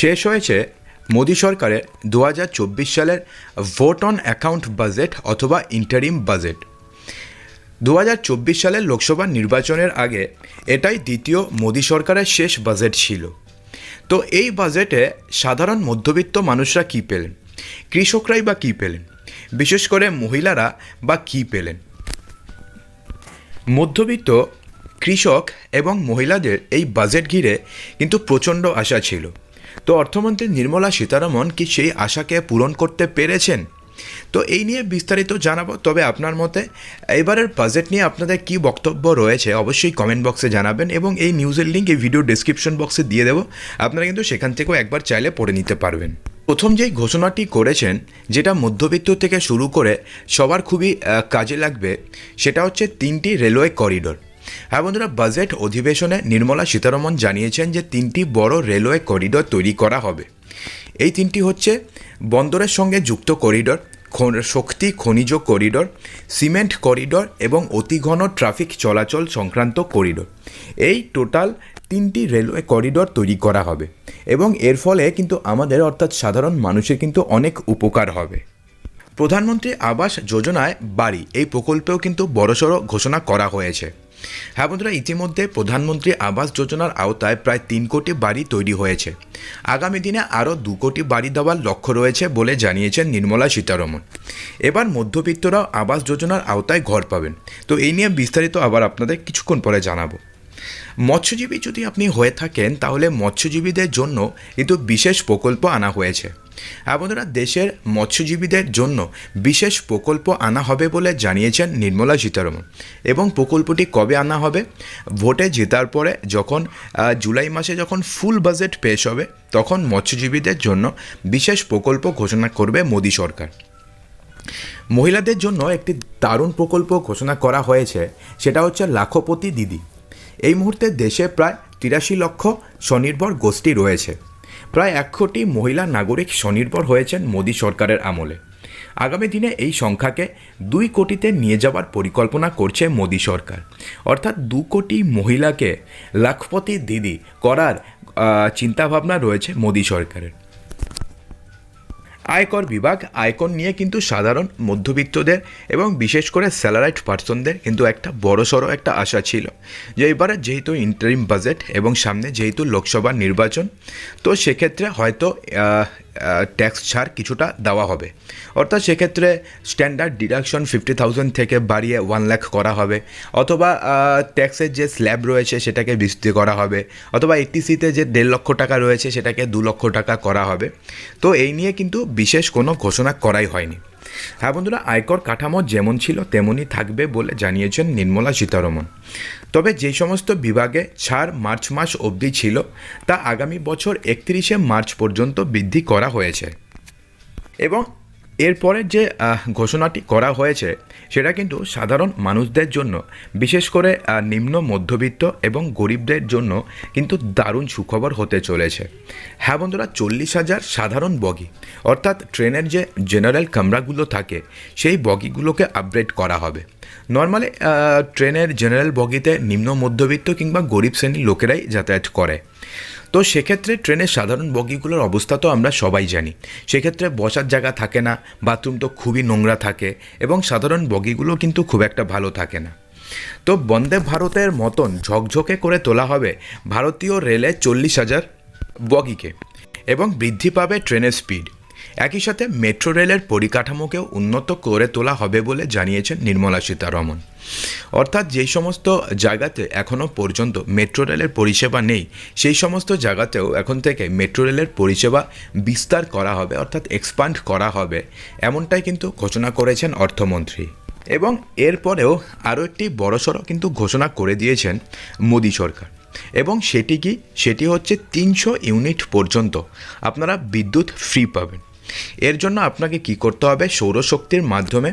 শেষ হয়েছে মোদী সরকারের দু হাজার চব্বিশ সালের ভোট অন অ্যাকাউন্ট বাজেট অথবা ইন্টারিম বাজেট। দু হাজার চব্বিশ সালের লোকসভা নির্বাচনের আগে এটাই দ্বিতীয় মোদী সরকারের শেষ বাজেট ছিল। তো এই বাজেটে সাধারণ মধ্যবিত্ত মানুষরা কী পেলেন? কৃষকরাই বা কী পেলেন? বিশেষ করে মহিলারা বা কী পেলেন? মধ্যবিত্ত কৃষক এবং মহিলাদের এই বাজেট ঘিরে কিন্তু প্রচণ্ড আশা ছিল। তো অর্থমন্ত্রী নির্মলা সীতারামন কি সেই আশাকে পূরণ করতে পেরেছেন? তো এই নিয়ে বিস্তারিত জানাব, তবে আপনার মতে এবারের বাজেট নিয়ে আপনাদের কি বক্তব্য রয়েছে অবশ্যই কমেন্ট বক্সে জানাবেন এবং এই নিউজের লিঙ্ক এই ভিডিও ডিসক্রিপশন বক্সে দিয়ে দেবো। আপনারা কিন্তু সেখান থেকেও একবার চাইলে পড়ে নিতে পারবেন। প্রথম যেই ঘোষণাটি করেছেন, যেটা মধ্যবিত্ত থেকে শুরু করে সবার খুবই কাজে লাগবে, সেটা হচ্ছে তিনটি রেলওয়ে করিডোর হ্যাঁ বন্ধুরা, বাজেট অধিবেশনে নির্মলা সীতারমন জানিয়েছেন যে তিনটি বড় রেলওয়ে করিডোর তৈরি করা হবে। এই তিনটি হচ্ছে বন্দরের সঙ্গে যুক্ত করিডোর শক্তি খনিজ করিডোর, সিমেন্ট করিডোর এবং অতি ঘন ট্রাফিক চলাচল সংক্রান্ত করিডোর। এই টোটাল তিনটি রেলওয়ে করিডোর তৈরি করা হবে এবং এর ফলে কিন্তু আমাদের অর্থাৎ সাধারণ মানুষের কিন্তু অনেক উপকার হবে। প্রধানমন্ত্রী আবাস যোজনায় বাড়ি, এই প্রকল্পেও কিন্তু বড়সড় ঘোষণা করা হয়েছে। হ্যাঁ বন্ধুরা, ইতিমধ্যে প্রধানমন্ত্রী আবাস যোজনার আওতায় প্রায় তিন কোটি বাড়ি তৈরি হয়েছে। আগামী দিনে আরও দু কোটি বাড়ি দেওয়ার লক্ষ্য রয়েছে বলে জানিয়েছেন নির্মলা সীতারমন। এবার মধ্যবিত্তরাও আবাস যোজনার আওতায় ঘর পাবেন। তো এই নিয়ে বিস্তারিত আবার আপনাদের কিছুক্ষণ পরে জানাব। মৎস্যজীবী যদি আপনি হয়ে থাকেন, তাহলে মৎস্যজীবীদের জন্য কিন্তু বিশেষ প্রকল্প আনা হয়েছে। হ্যাঁ বন্ধুরা, দেশের মৎস্যজীবীদের জন্য বিশেষ প্রকল্প আনা হবে বলে জানিয়েছেন নির্মলা সীতারমন। এবং প্রকল্পটি কবে আনা হবে? ভোটে জেতার পরে যখন জুলাই মাসে যখন ফুল বাজেট পেশ হবে, তখন মৎস্যজীবীদের জন্য বিশেষ প্রকল্প ঘোষণা করবে মোদী সরকার। মহিলাদের জন্য একটি দারুণ প্রকল্প ঘোষণা করা হয়েছে, সেটা হচ্ছে লাখপতি দিদি। এই মুহূর্তে দেশে প্রায় তিরাশি লক্ষ স্বনির্ভর গোষ্ঠী রয়েছে। প্রায় এক কোটি মহিলা নাগরিক স্বনির্ভর হয়েছেন মোদী সরকারের আমলে। আগামী দিনে এই সংখ্যাকে দুই কোটিতে নিয়ে যাওয়ার পরিকল্পনা করছে মোদী সরকার। অর্থাৎ দু কোটি মহিলাকে লাখপতি দিদি করার চিন্তাভাবনা রয়েছে মোদী সরকারের। আয়কর বিভাগ আয়কর নিয়ে কিন্তু সাধারণ মধ্যবিত্তদের এবং বিশেষ করে স্যালারাইট পার্সনদের কিন্তু একটা বড়সড় একটা আশা ছিল। যে এবারে যেহেতু ইন্টারিম বাজেট এবং সামনে যেহেতু লোকসভা নির্বাচন, তো সেক্ষেত্রে হয়তো ট্যাক্স ছাড় কিছুটা দেওয়া হবে। অর্থাৎ সেক্ষেত্রে স্ট্যান্ডার্ড ডিডাকশন ফিফটি থাউজেন্ড থেকে বাড়িয়ে ওয়ান লাখ করা হবে। অথবা ট্যাক্সের যে স্ল্যাব রয়েছে সেটাকে বিস্তৃতি করা হবে। অথবা এটিসিতে যে দেড় লক্ষ টাকা রয়েছে সেটাকে দু লক্ষ টাকা করা হবে। তো এই নিয়ে কিন্তু বিশেষ কোনো ঘোষণা করাই হয়নি। হ্যাঁ বন্ধুরা, আয়কর কাঠামো যেমন ছিল তেমনই থাকবে বলে জানিয়েছেন নির্মলা সীতারমন। তবে যে সমস্ত বিভাগে ছাড় মার্চ মাস অবধি ছিল, তা আগামী বছর একত্রিশে মার্চ পর্যন্ত বৃদ্ধি করা হয়েছে। এবং এরপরের যে ঘোষণাটি করা হয়েছে, সেটা কিন্তু সাধারণ মানুষদের জন্য, বিশেষ করে নিম্ন মধ্যবিত্ত এবং গরিবদের জন্য কিন্তু দারুণ সুখবর হতে চলেছে। হ্যাঁ বন্ধুরা, চল্লিশ হাজার সাধারণ বগি, অর্থাৎ ট্রেনের যে জেনারেল কামরাগুলো থাকে, সেই বগিগুলোকে আপগ্রেড করা হবে। নর্মালি ট্রেনের জেনারেল বগিতে নিম্ন মধ্যবিত্ত কিংবা গরিব শ্রেণির লোকেরাই যাতায়াত করে। তো সেক্ষেত্রে ট্রেনের সাধারণ বগিগুলোর অবস্থা তো আমরা সবাই জানি। সেক্ষেত্রে বসার জায়গা থাকে না, বাথরুম তো খুবই নোংরা থাকে এবং সাধারণ বগিগুলো কিন্তু খুব একটা ভালো থাকে না। তো বন্দে ভারতের মতন ঝকঝকে করে তোলা হবে ভারতীয় রেলে চল্লিশ হাজার বগিকে এবং বৃদ্ধি পাবে ট্রেনের স্পিড। একই সাথে মেট্রো রেলের পরিকাঠামোকেও উন্নত করে তোলা হবে বলে জানিয়েছেন নির্মলা সীতারমন। অর্থাৎ যেই সমস্ত জায়গাতে এখনও পর্যন্ত মেট্রো রেলের পরিষেবা নেই, সেই সমস্ত জায়গাতেও এখন থেকে মেট্রো রেলের পরিষেবা বিস্তার করা হবে, অর্থাৎ এক্সপান্ড করা হবে, এমনটাই কিন্তু ঘোষণা করেছেন অর্থমন্ত্রী। এবং এরপরেও আরও একটি বড়সড় কিন্তু ঘোষণা করে দিয়েছেন মোদী সরকার। এবং সেটি কি? সেটি হচ্ছে তিনশো ইউনিট পর্যন্ত আপনারা বিদ্যুৎ ফ্রি পাবেন। এর জন্য আপনাকে কি করতে হবে? সৌরশক্তির মাধ্যমে,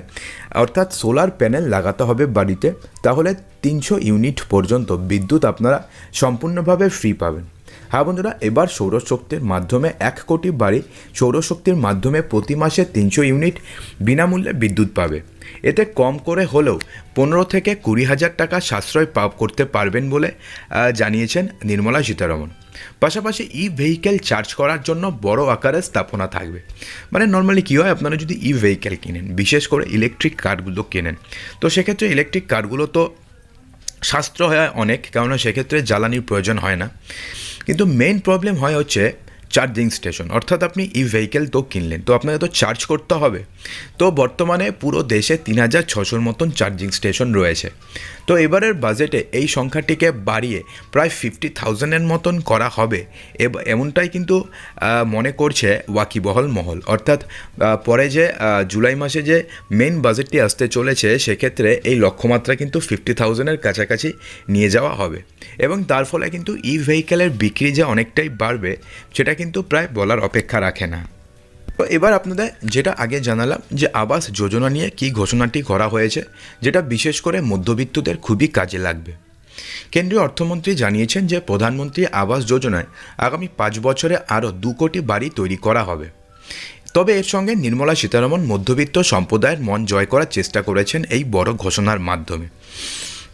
অর্থাৎ সোলার প্যানেল লাগাতে হবে বাড়িতে। তাহলে তিনশো ইউনিট পর্যন্ত বিদ্যুৎ আপনারা সম্পূর্ণভাবে ফ্রি পাবেন। হ্যাঁ বন্ধুরা, এবার সৌরশক্তির মাধ্যমে এক কোটি বাড়ি সৌরশক্তির মাধ্যমে প্রতি মাসে তিনশো ইউনিট বিনামূল্যে বিদ্যুৎ পাবে। এতে কম করে হলেও পনেরো থেকে কুড়ি হাজার টাকা সাশ্রয় পাপ করতে পারবেন বলে জানিয়েছেন নির্মলা সীতারমন। পাশাপাশি ই ভেহিকেল চার্জ করার জন্য বড় আকারের স্থাপনা থাকবে। মানে নর্মালি কী হয়, আপনারা যদি ই ভেহিকেল কিনেন, বিশেষ করে ইলেকট্রিক কারগুলো কেনেন, তো সেক্ষেত্রে ইলেকট্রিক কারগুলো তো সাশ্রয় হয় অনেক, কেননা সেক্ষেত্রে জ্বালানির প্রয়োজন হয় না। কিন্তু মেইন প্রবলেম হয় হচ্ছে চার্জিং স্টেশন অর্থাৎ আপনি ই ভেহিকেল তো কিনলেন, তো আপনাকে তো চার্জ করতে হবে। তো বর্তমানে পুরো দেশে তিন হাজার ছশোর মতন চার্জিং স্টেশন রয়েছে। তো এবারের বাজেটে এই সংখ্যাটিকে বাড়িয়ে প্রায় ফিফটি থাউজেন্ডের মতন করা হবে। এমনটাই কিন্তু মনে করছে ওয়াকিবহল মহল। অর্থাৎ পরে যে জুলাই মাসে যে মেন বাজেটটি আসতে চলেছে, সেক্ষেত্রে এই লক্ষ্যমাত্রা কিন্তু ফিফটি থাউজেন্ডের কাছাকাছি নিয়ে যাওয়া হবে। এবং তার ফলে কিন্তু ই ভেহিকেলের বিক্রি যে অনেকটাই বাড়বে, সেটা কিন্তু প্রায় বলার অপেক্ষা রাখে না। তো এবার আপনাদের যেটা আগে জানালাম যে আবাস যোজনা নিয়ে কী ঘোষণাটি করা হয়েছে, যেটা বিশেষ করে মধ্যবিত্তদের খুবই কাজে লাগবে। কেন্দ্রীয় অর্থমন্ত্রী জানিয়েছেন যে প্রধানমন্ত্রী আবাস যোজনায় আগামী পাঁচ বছরে আরও দু কোটি বাড়ি তৈরি করা হবে। তবে এর সঙ্গে নির্মলা সীতারামন মধ্যবিত্ত সম্প্রদায়ের মন জয় করার চেষ্টা করেছেন এই বড় ঘোষণার মাধ্যমে।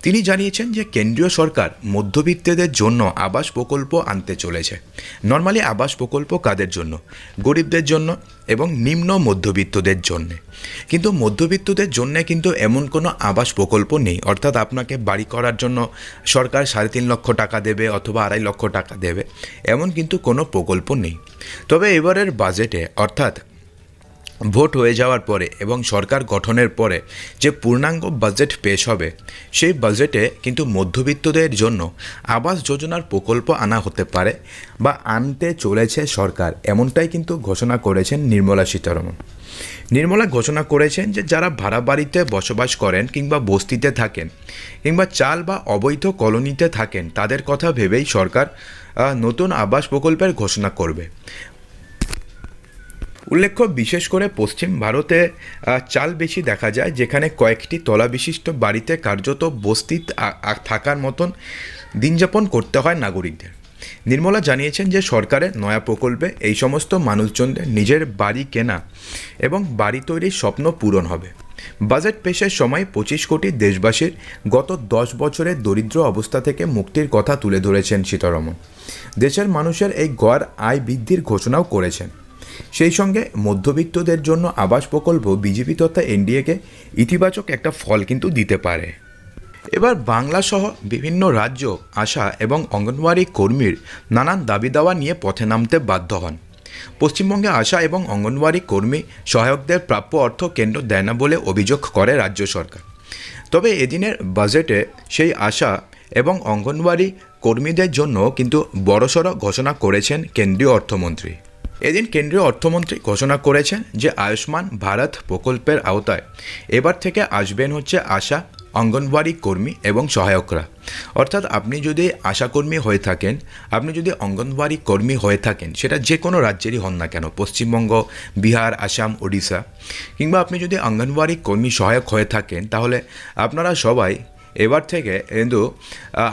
তিনি জানিয়েছেন যে কেন্দ্রীয় সরকার মধ্যবিত্তদের জন্য আবাস প্রকল্প আনতে চলেছে। নর্মালি আবাস প্রকল্প কাদের জন্য? গরিবদের জন্য এবং নিম্ন মধ্যবিত্তদের জন্য। কিন্তু মধ্যবিত্তদের জন্য কিন্তু এমন কোনো আবাস প্রকল্প নেই। অর্থাৎ আপনাকে বাড়ি করার জন্য সরকার সাড়ে তিন লক্ষ টাকা দেবে অথবা আড়াই লক্ষ টাকা দেবে, এমন কিন্তু কোনো প্রকল্প নেই। তবে এবারের বাজেটে অর্থাৎ ভোট হয়ে যাওয়ার পরে এবং সরকার গঠনের পরে যে পূর্ণাঙ্গ বাজেট পেশ হবে, সেই বাজেটে কিন্তু মধ্যবিত্তদের জন্য আবাস যোজনার প্রকল্প আনা হতে পারে বা আনতে চলেছে সরকার, এমনটাই কিন্তু ঘোষণা করেছেন নির্মলা সীতারমন। নির্মলা ঘোষণা করেছেন যে যারা ভাড়া বাড়িতে বসবাস করেন কিংবা বস্তিতে থাকেন কিংবা চাল বা অবৈধ কলোনিতে থাকেন, তাদের কথা ভেবেই সরকার নতুন আবাস প্রকল্পের ঘোষণা করবে। উল্লেখ্য, বিশেষ করে পশ্চিম ভারতে চাল বেশি দেখা যায়, যেখানে কয়েকটি তলা বিশিষ্ট বাড়িতে কার্যত বস্তি থাকার মতন দিনযাপন করতে হয় নাগরিকদের। নির্মলা জানিয়েছেন যে সরকারের নয়া প্রকল্পে এই সমস্ত মানুষজনদের নিজের বাড়ি কেনা এবং বাড়ি তৈরির স্বপ্ন পূরণ হবে। বাজেট পেশের সময় পঁচিশ কোটি দেশবাসীর গত দশ বছরের দরিদ্র অবস্থা থেকে মুক্তির কথা তুলে ধরেছেন সীতারমন দেশের মানুষের এই গড় আয় বৃদ্ধির ঘোষণাও করেছেন। সেই সঙ্গে মধ্যবিত্তদের জন্য আবাস প্রকল্প বিজেপি তথা এনডিএকে ইতিবাচক একটা ফল কিন্তু দিতে পারে। এবার বাংলা সহ বিভিন্ন রাজ্য, আশা এবং অঙ্গনওয়াড়ি কর্মীর নানান দাবি দাওয়া নিয়ে পথে নামতে বাধ্য হন। পশ্চিমবঙ্গে আশা এবং অঙ্গনওয়াড়ি কর্মী সহায়কদের প্রাপ্য অর্থ কেন্দ্র দেয় না বলে অভিযোগ করে রাজ্য সরকার। তবে এদিনের বাজেটে সেই আশা এবং অঙ্গনওয়াড়ি কর্মীদের জন্য কিন্তু বড়সড় ঘোষণা করেছেন কেন্দ্রীয় অর্থমন্ত্রী। এদিন কেন্দ্রীয় অর্থমন্ত্রী ঘোষণা করেছেন যে আয়ুষ্মান ভারত প্রকল্পের আওতায় এবার থেকে আসবেন হচ্ছে আশা অঙ্গনওয়াড়ি কর্মী এবং সহায়করা। অর্থাৎ আপনি যদি আশাকর্মী হয়ে থাকেন, আপনি যদি অঙ্গনওয়াড়ি কর্মী হয়ে থাকেন, সেটা যে কোনো রাজ্যেরই হন না কেন, পশ্চিমবঙ্গ, বিহার, আসাম, ওডিশা। কিংবা আপনি যদি অঙ্গনওয়াড়ি কর্মী সহায়ক হয়ে থাকেন, তাহলে আপনারা সবাই এবার থেকে কিন্তু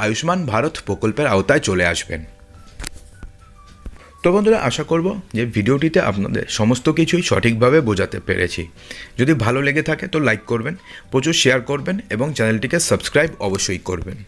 আয়ুষ্মান ভারত প্রকল্পের আওতায় চলে আসবেন। তো বন্ধুরা, আশা করব যে ভিডিওটিতে আপনাদের সমস্ত কিছুই সঠিকভাবে বোঝাতে পেরেছি। যদি ভালো লেগে থাকে তো লাইক করবেন, প্রচুর শেয়ার করবেন এবং চ্যানেলটিকে সাবস্ক্রাইব অবশ্যই করবেন।